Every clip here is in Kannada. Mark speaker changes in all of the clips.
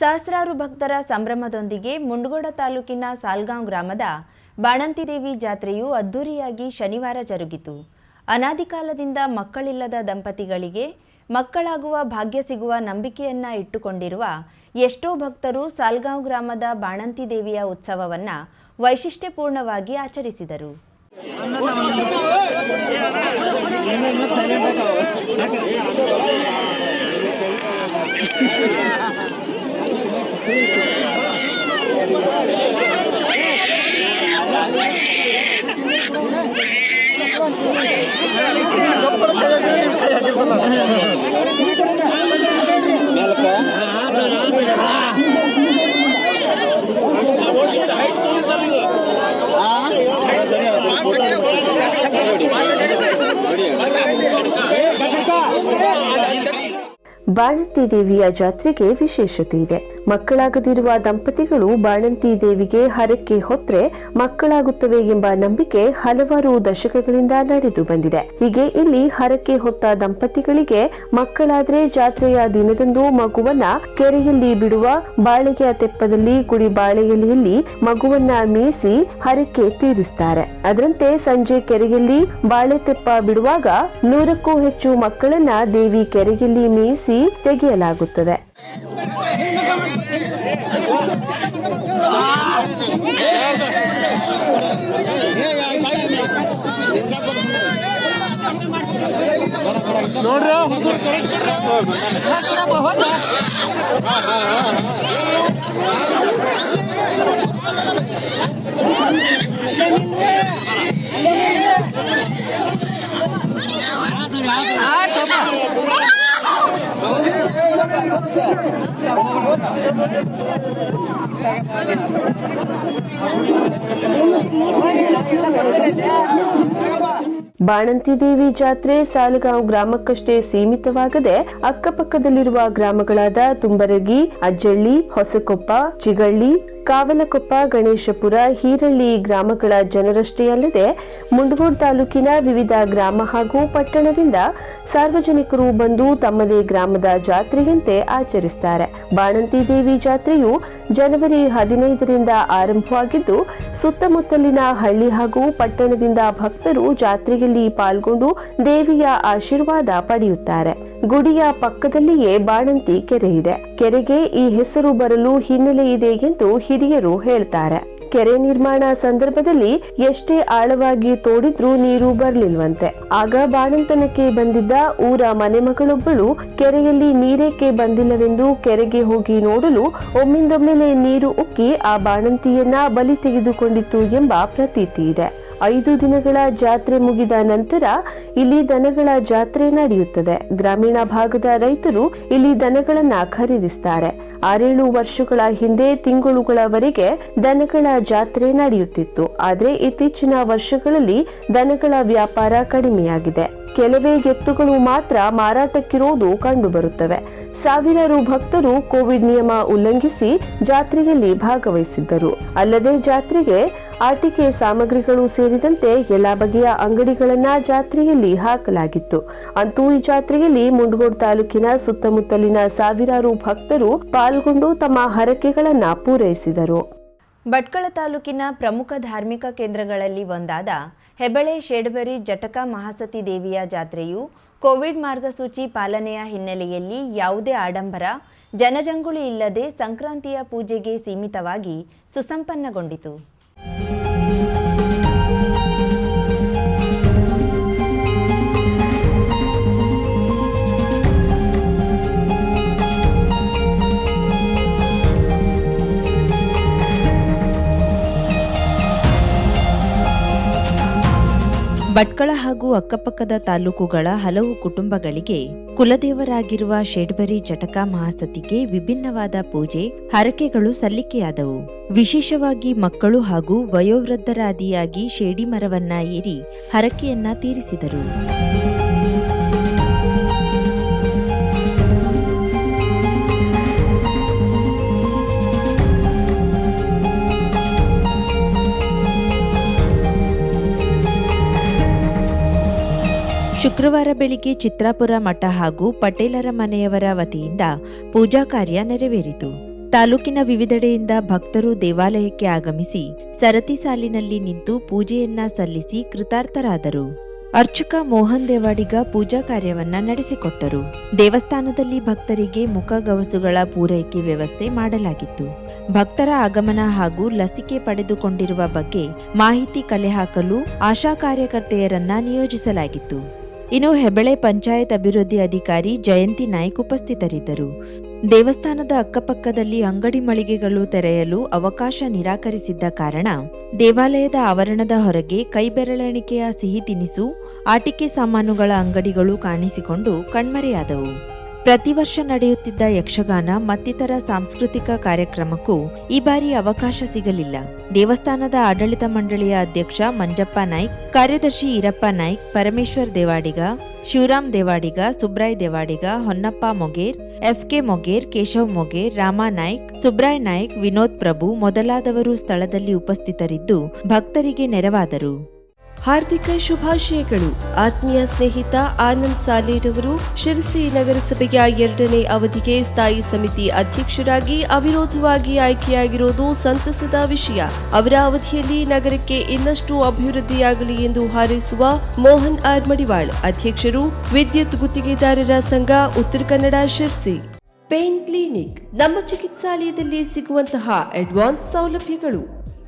Speaker 1: ಸಹಸ್ರಾರು ಭಕ್ತರ ಸಂಭ್ರಮದೊಂದಿಗೆ ಮುಂಡಗೋಡ ತಾಲೂಕಿನ ಸಾಲ್ಗಾಂವ್ ಗ್ರಾಮದ ಬಾಣಂತಿದೇವಿ ಜಾತ್ರೆಯು ಅದ್ದೂರಿಯಾಗಿ ಶನಿವಾರ ಜರುಗಿತು. ಅನಾದಿ ಕಾಲದಿಂದ ಮಕ್ಕಳಿಲ್ಲದ ದಂಪತಿಗಳಿಗೆ ಮಕ್ಕಳಾಗುವ ಭಾಗ್ಯ ಸಿಗುವ ನಂಬಿಕೆಯನ್ನ ಇಟ್ಟುಕೊಂಡಿರುವ ಎಷ್ಟೋ ಭಕ್ತರು ಸಾಲ್ಗಾಂವ್ ಗ್ರಾಮದ ಬಾಣಂತಿದೇವಿಯ ಉತ್ಸವವನ್ನ ವೈಶಿಷ್ಟ್ಯಪೂರ್ಣವಾಗಿ ಆಚರಿಸಿದರು.
Speaker 2: ಬಾಣಂತಿ ದೇವಿಯ ಜಾತ್ರೆಗೆ ವಿಶೇಷತೆ ಇದೆ. ಮಕ್ಕಳಾಗದಿರುವ ದಂಪತಿಗಳು ಬಾಣಂತಿ ದೇವಿಗೆ ಹರಕೆ ಹೊತ್ರೆ ಮಕ್ಕಳಾಗುತ್ತವೆ ಎಂಬ ನಂಬಿಕೆ ಹಲವಾರು ದಶಕಗಳಿಂದ ನಡೆದು ಬಂದಿದೆ. ಹೀಗೆ ಇಲ್ಲಿ ಹರಕೆ ಹೊತ್ತ ದಂಪತಿಗಳಿಗೆ ಮಕ್ಕಳಾದ್ರೆ ಜಾತ್ರೆಯ ದಿನದಂದು ಮಗುವನ್ನ ಕೆರೆಯಲ್ಲಿ ಬಿಡುವ ಬಾಳೆಯ ತೆಪ್ಪದಲ್ಲಿ ಗುಡಿ ಬಾಳೆಯಲಿಯಲ್ಲಿ ಮಗುವನ್ನ ಮೀಸಿ ಹರಕೆ ತೀರಿಸ್ತಾರೆ. ಅದರಂತೆ ಸಂಜೆ ಕೆರೆಯಲ್ಲಿ ಬಾಳೆ ತೆಪ್ಪ ಬಿಡುವಾಗ ನೂರಕ್ಕೂ ಹೆಚ್ಚು ಮಕ್ಕಳನ್ನ ದೇವಿ ಕೆರೆಯಲ್ಲಿ ಮೀಸಿ ತೆಗೆಯಲಾಗುತ್ತದೆ. ನೋಡ್ರಿ ಹೋದ ಬಾಣಂತಿ ದೇವಿ ಜಾತ್ರೆ ಸಾಲಗಾಂವ್ ಗ್ರಾಮಕ್ಕಷ್ಟೇ ಸೀಮಿತವಾಗದೆ ಅಕ್ಕಪಕ್ಕದಲ್ಲಿರುವ ಗ್ರಾಮಗಳಾದ ತುಂಬರಗಿ ಅಜ್ಜಳ್ಳಿ ಹೊಸಕೊಪ್ಪ ಚಿಗಳ್ಳಿ ಕಾವಲಕೊಪ್ಪ ಗಣೇಶಪುರ ಹೀರಳ್ಳಿ ಗ್ರಾಮಗಳ ಜನರಷ್ಟೇ ಅಲ್ಲದೆ ಮುಂಡಗೋಡ್ ತಾಲೂಕಿನ ವಿವಿಧ ಗ್ರಾಮ ಹಾಗೂ ಪಟ್ಟಣದಿಂದ ಸಾರ್ವಜನಿಕರು ಬಂದು ತಮ್ಮದೇ ಗ್ರಾಮದ ಜಾತ್ರೆಯಂತೆ ಆಚರಿಸುತ್ತಾರೆ ಬಾಣಂತಿ ದೇವಿ ಜಾತ್ರೆಯು ಜನವರಿ ಹದಿನೈದರಿಂದ ಆರಂಭವಾಗಿದ್ದು, ಸುತ್ತಮುತ್ತಲಿನ ಹಳ್ಳಿ ಹಾಗೂ ಪಟ್ಟಣದಿಂದ ಭಕ್ತರು ಜಾತ್ರೆಯಲ್ಲಿ ಪಾಲ್ಗೊಂಡು ದೇವಿಯ ಆಶೀರ್ವಾದ ಪಡೆಯುತ್ತಾರೆ. ಗುಡಿಯ ಪಕ್ಕದಲ್ಲಿಯೇ ಬಾಣಂತಿ ಕೆರೆ ಇದೆ. ಕೆರೆಗೆ ಈ ಹೆಸರು ಬರಲು ಹಿನ್ನೆಲೆ ಇದೆ ಎಂದು ಹಿರಿಯರು ಹೇಳ್ತಾರೆ. ಕೆರೆ ನಿರ್ಮಾಣ ಸಂದರ್ಭದಲ್ಲಿ ಎಷ್ಟೇ ಆಳವಾಗಿ ತೋಡಿದ್ರೂ ನೀರು ಬರ್ಲಿಲ್ವಂತೆ. ಆಗ ಬಾಣಂತನಕ್ಕೆ ಬಂದಿದ್ದ ಊರ ಮನೆಮಗಳೊಬ್ಬಳು ಕೆರೆಯಲ್ಲಿ ನೀರೇಕೆ ಬಂದಿಲ್ಲವೆಂದು ಕೆರೆಗೆ ಹೋಗಿ ನೋಡಲು ಒಮ್ಮಿಂದೊಮ್ಮೆಲೆ ನೀರು ಉಕ್ಕಿ ಆ ಬಾಣಂತಿಯನ್ನ ಬಲಿ ತೆಗೆದುಕೊಂಡಿತ್ತು ಎಂಬ ಪ್ರತೀತಿ ಇದೆ. ಐದು ದಿನಗಳ ಜಾತ್ರೆ ಮುಗಿದ ನಂತರ ಇಲ್ಲಿ ದನಗಳ ಜಾತ್ರೆ ನಡೆಯುತ್ತದೆ. ಗ್ರಾಮೀಣ ಭಾಗದ ರೈತರು ಇಲ್ಲಿ ದನಗಳನ್ನ ಖರೀದಿಸ್ತಾರೆ. ಆರೇಳು ವರ್ಷಗಳ ಹಿಂದೆ ತಿಂಗಳುಗಳವರೆಗೆ ದನಗಳ ಜಾತ್ರೆ ನಡೆಯುತ್ತಿತ್ತು. ಆದರೆ ಇತ್ತೀಚಿನ ವರ್ಷಗಳಲ್ಲಿ ದನಗಳ ವ್ಯಾಪಾರ ಕಡಿಮೆಯಾಗಿದೆ. ಕೆಲವೇ ಎತ್ತುಗಳು ಮಾತ್ರ ಮಾರಾಟಕ್ಕಿರೋದು ಕಂಡುಬರುತ್ತವೆ. ಸಾವಿರಾರು ಭಕ್ತರು ಕೋವಿಡ್ ನಿಯಮ ಉಲ್ಲಂಘಿಸಿ ಜಾತ್ರೆಯಲ್ಲಿ ಭಾಗವಹಿಸಿದ್ದರು. ಅಲ್ಲದೆ ಜಾತ್ರೆಗೆ ಆಟಿಕೆ ಸಾಮಗ್ರಿಗಳು ಸೇರಿದಂತೆ ಎಲ್ಲಾ ಬಗೆಯ ಅಂಗಡಿಗಳನ್ನ ಜಾತ್ರೆಯಲ್ಲಿ ಹಾಕಲಾಗಿತ್ತು. ಅಂತೂ ಈ ಜಾತ್ರೆಯಲ್ಲಿ ಮುಂಡಗೋಡ್ ತಾಲೂಕಿನ ಸುತ್ತಮುತ್ತಲಿನ ಸಾವಿರಾರು ಭಕ್ತರು ಪಾಲ್ಗೊಂಡು ತಮ್ಮ ಹರಕೆಗಳನ್ನ ಪೂರೈಸಿದರು.
Speaker 1: ಭಟ್ಕಳ ತಾಲೂಕಿನ ಪ್ರಮುಖ ಧಾರ್ಮಿಕ ಕೇಂದ್ರಗಳಲ್ಲಿ ಒಂದಾದ ಹೆಬಳೆ, ಶೇಡಬರಿ, ಜಟಕ, ಮಹಾಸತಿ ದೇವಿಯ ಜಾತ್ರೆಯು ಕೋವಿಡ್ ಮಾರ್ಗಸೂಚಿ ಪಾಲನೆಯ ಹಿನ್ನೆಲೆಯಲ್ಲಿ ಯಾವುದೇ ಆಡಂಬರ, ಜನಜಂಗುಳಿ ಇಲ್ಲದೆ ಸಂಕ್ರಾಂತಿಯ ಪೂಜೆಗೆ ಸೀಮಿತವಾಗಿ ಸುಸಂಪನ್ನಗೊಂಡಿತು. ಭಟ್ಕಳ ಹಾಗೂ ಅಕ್ಕಪಕ್ಕದ ತಾಲೂಕುಗಳ ಹಲವು ಕುಟುಂಬಗಳಿಗೆ ಕುಲದೇವರಾಗಿರುವ ಶೇಡ್ಬರಿ ಜಟಕ ಮಹಾಸತಿಗೆ ವಿಭಿನ್ನವಾದ ಪೂಜೆ, ಹರಕೆಗಳು ಸಲ್ಲಿಕೆಯಾದವು. ವಿಶೇಷವಾಗಿ ಮಕ್ಕಳು ಹಾಗೂ ವಯೋವೃದ್ಧರಾದಿಯಾಗಿ ಶೇಡಿ ಮರವನ್ನ ಏರಿ ಹರಕೆಯನ್ನ ತೀರಿಸಿದರು. ಶುಕ್ರವಾರ ಬೆಳಿಗ್ಗೆ ಚಿತ್ರಾಪುರ ಮಠ ಹಾಗೂ ಪಟೇಲರ ಮನೆಯವರ ವತಿಯಿಂದ ಪೂಜಾ ಕಾರ್ಯ ನೆರವೇರಿತು. ತಾಲೂಕಿನ ವಿವಿಧೆಡೆಯಿಂದ ಭಕ್ತರು ದೇವಾಲಯಕ್ಕೆ ಆಗಮಿಸಿ ಸರತಿ ಸಾಲಿನಲ್ಲಿ ನಿಂತು ಪೂಜೆಯನ್ನ ಸಲ್ಲಿಸಿ ಕೃತಾರ್ಥರಾದರು. ಅರ್ಚಕ ಮೋಹನ್ ದೇವಾಡಿಗ ಪೂಜಾ ಕಾರ್ಯವನ್ನ ನಡೆಸಿಕೊಟ್ಟರು. ದೇವಸ್ಥಾನದಲ್ಲಿ ಭಕ್ತರಿಗೆ ಮುಖಗವಸುಗಳ ಪೂರೈಕೆ ವ್ಯವಸ್ಥೆ ಮಾಡಲಾಗಿತ್ತು. ಭಕ್ತರ ಆಗಮನ ಹಾಗೂ ಲಸಿಕೆ ಪಡೆದುಕೊಂಡಿರುವ ಬಗ್ಗೆ ಮಾಹಿತಿ ಕಲೆ ಹಾಕಲು ಆಶಾ ಕಾರ್ಯಕರ್ತೆಯರನ್ನ ನಿಯೋಜಿಸಲಾಗಿತ್ತು. ಇನ್ನು ಹೆಬಳೆ ಪಂಚಾಯತ್ ಅಭಿವೃದ್ಧಿ ಅಧಿಕಾರಿ ಜಯಂತಿ ನಾಯ್ಕ್ ಉಪಸ್ಥಿತರಿದ್ದರು. ದೇವಸ್ಥಾನದ ಅಕ್ಕಪಕ್ಕದಲ್ಲಿ ಅಂಗಡಿ ಮಳಿಗೆಗಳು ತೆರೆಯಲು ಅವಕಾಶ ನಿರಾಕರಿಸಿದ್ದ ಕಾರಣ ದೇವಾಲಯದ ಆವರಣದ ಹೊರಗೆ ಕೈಬೆರಳೆಣಿಕೆಯ ಸಿಹಿ ತಿನಿಸು, ಆಟಿಕೆ ಸಾಮಾನುಗಳ ಅಂಗಡಿಗಳು ಕಾಣಿಸಿಕೊಂಡು ಕಣ್ಮರೆಯಾದವು. ಪ್ರತಿ ವರ್ಷ ನಡೆಯುತ್ತಿದ್ದ ಯಕ್ಷಗಾನ ಮತ್ತಿತರ ಸಾಂಸ್ಕೃತಿಕ ಕಾರ್ಯಕ್ರಮಕ್ಕೂ ಈ ಬಾರಿ ಅವಕಾಶ ಸಿಗಲಿಲ್ಲ. ದೇವಸ್ಥಾನದ ಆಡಳಿತ ಮಂಡಳಿಯ ಅಧ್ಯಕ್ಷ ಮಂಜಪ್ಪ ನಾಯ್ಕ್, ಕಾರ್ಯದರ್ಶಿ ಈರಪ್ಪ ನಾಯ್ಕ್, ಪರಮೇಶ್ವರ್ ದೇವಾಡಿಗ, ಶಿವರಾಮ್ ದೇವಾಡಿಗ, ಸುಬ್ರಾಯ್ ದೇವಾಡಿಗ, ಹೊನ್ನಪ್ಪ ಮೊಗೇರ್ ಎಫ್ಕೆ ಮೊಗೇರ್, ಕೇಶವ್ ಮೊಗೇರ್, ರಾಮ ನಾಯ್ಕ್, ಸುಬ್ರಾಯ್ ನಾಯ್ಕ್, ವಿನೋದ್ ಪ್ರಭು ಮೊದಲಾದವರು ಸ್ಥಳದಲ್ಲಿ ಉಪಸ್ಥಿತರಿದ್ದು ಭಕ್ತರಿಗೆ ನೆರವಾದರು.
Speaker 3: ಹಾರ್ದಿಕ ಶುಭಾಶಯಗಳು. ಆತ್ಮೀಯ ಸ್ನೇಹಿತ ಆನಂದ್ ಸಾಲೇರವರು ಶಿರಸಿ ನಗರಸಭೆಯ ಎರಡನೇ ಅವಧಿಗೆ ಸ್ಥಾಯಿ ಸಮಿತಿ ಅಧ್ಯಕ್ಷರಾಗಿ ಅವಿರೋಧವಾಗಿ ಆಯ್ಕೆಯಾಗಿರುವುದು ಸಂತಸದ ವಿಷಯ. ಅವರ ಅವಧಿಯಲ್ಲಿ ನಗರಕ್ಕೆ ಇನ್ನಷ್ಟು ಅಭಿವೃದ್ಧಿಯಾಗಲಿ ಎಂದು ಹಾರೈಸುವ ಮೋಹನ್ ಆರ್ ಮಡಿವಾಳ್, ಅಧ್ಯಕ್ಷರು ವಿದ್ಯುತ್ ಗುತ್ತಿಗೆದಾರರ ಸಂಘ, ಉತ್ತರ ಕನ್ನಡ, ಶಿರಸಿ. Pain clinic. ನಮ್ಮ ಚಿಕಿತ್ಸಾಲಯದಲ್ಲಿ ಸಿಗುವಂತಹ ಅಡ್ವಾನ್ಸ್ ಸೌಲಭ್ಯಗಳು.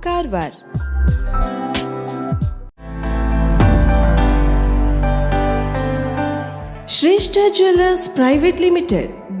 Speaker 3: Karwar. Shreshta jewellers private limited